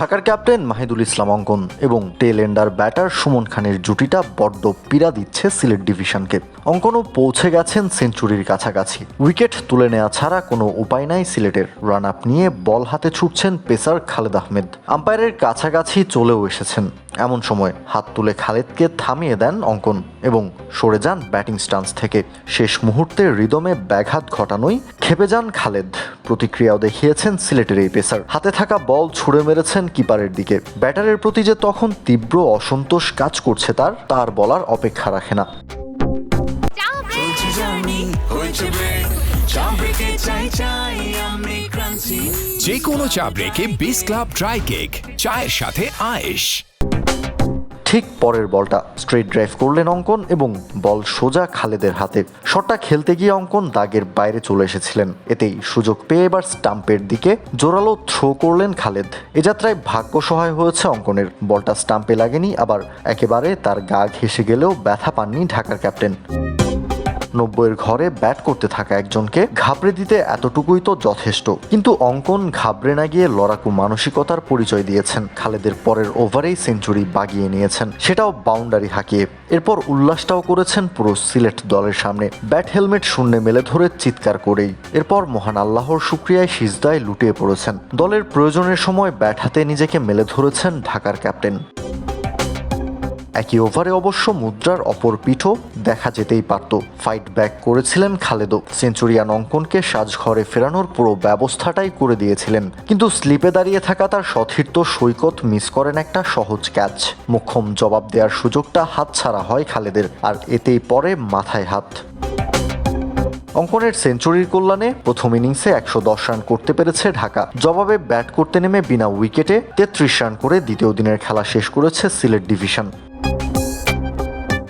ঢাকার ক্যাপ্টেন মাহিদুল ইসলাম অঙ্কন এবং টেল এন্ডার ব্যাটার সুমন খানের জুটিটা বড্ড পীড়া দিচ্ছে সিলেট ডিভিশনকে। অঙ্কনও পৌঁছে গেছেন সেঞ্চুরির কাছাকাছি। উইকেট তুলে নেওয়া ছাড়া কোনো উপায় নাই সিলেটের। রান আপ নিয়ে বল হাতে ছুটছেন পেসার খালেদ আহমেদ। আম্পায়ারের কাছাকাছি চলেও এসেছেন। এমন সময় হাত তুলে খালেদকে থামিয়ে দেন অঙ্কন এবং সরে যান ব্যাটিং স্টান্স থেকে। শেষ মুহূর্তে রিদমে ব্যাঘাত ঘটানোই খেপে যান খালেদ। প্রতিক্রিয়াও দেখিয়েছেন সিলেটের এই পেসার। হাতে থাকা বল ছুড়ে মেরেছেন কিপারের দিকে। ব্যাটারের প্রতি যে তখন তীব্র অসন্তোষ কাজ করছে তার তার বলার অপেক্ষা রাখে না। যে কোনো চা ব্রেকে বিস ক্লাব ড্রাই কেক চায়ের সাথে আয়েশ। ঠিক পরের বলটা। স্ট্রেট ড্রাইভ করলেন অঙ্কন এবং বল সোজা খালেদের হাতে। শটটা খেলতে গিয়ে অঙ্কন দাগের বাইরে চলে এসেছিলেন। এতেই সুযোগ পেয়ে এবার স্টাম্পের দিকে জোরালো থ্রো করলেন খালেদ। এ যাত্রায় ভাগ্য সহায় হয়েছে অঙ্কনের। বলটা স্টাম্পে লাগেনি, আবার একেবারে তার গা ঘেসে গেলেও ব্যথা পাননি ঢাকার ক্যাপ্টেন। নব্বইয়ের ঘরে ব্যাট করতে থাকা একজনকে ঘাবড়ে দিতে এতটুকুই তো যথেষ্ট। কিন্তু অঙ্কন ঘাবড়ে না গিয়ে লড়াকু মানসিকতার পরিচয় দিয়েছেন। খালেদের পরের ওভারেই সেঞ্চুরি বাগিয়ে নিয়েছেন। সেটাও বাউন্ডারি হাঁকিয়ে। এরপর উল্লাসটাও করেছেন পুরো সিলেট দলের সামনে। ব্যাট হেলমেট শূন্যে মেলে ধরে চিৎকার করেই। এরপর মহান আল্লাহর শুক্রিয়ায় সিজদায় লুটিয়ে পড়েছেন। দলের প্রয়োজনের সময় ব্যাট হাতে নিজেকে মেলে ধরেছেন ঢাকার ক্যাপ্টেন। একই ওভারে অবশ্য মুদ্রার অপর পিঠও দেখা যেতেই পারত। ফাইট ব্যাক করেছিলেন খালেদও সেঞ্চুরিয়ান অঙ্কনকে সাজঘরে ফেরানোর পুরো ব্যবস্থাটাই করে দিয়েছিলেন। কিন্তু স্লিপে দাঁড়িয়ে থাকা তার সতীর্থ সৈকত মিস করেন একটা সহজ ক্যাচ মোক্ষম জবাব দেওয়ার সুযোগটা হাতছাড়া হয় খালেদের, আর এতেই পরে মাথায় হাত। অঙ্কনের সেঞ্চুরির কল্যাণে প্রথম ইনিংসে একশো দশ রান করতে পেরেছে ঢাকা। জবাবে ব্যাট করতে নেমে বিনা উইকেটে তেত্রিশ রান করে দ্বিতীয় দিনের খেলা শেষ করেছে Sylhet division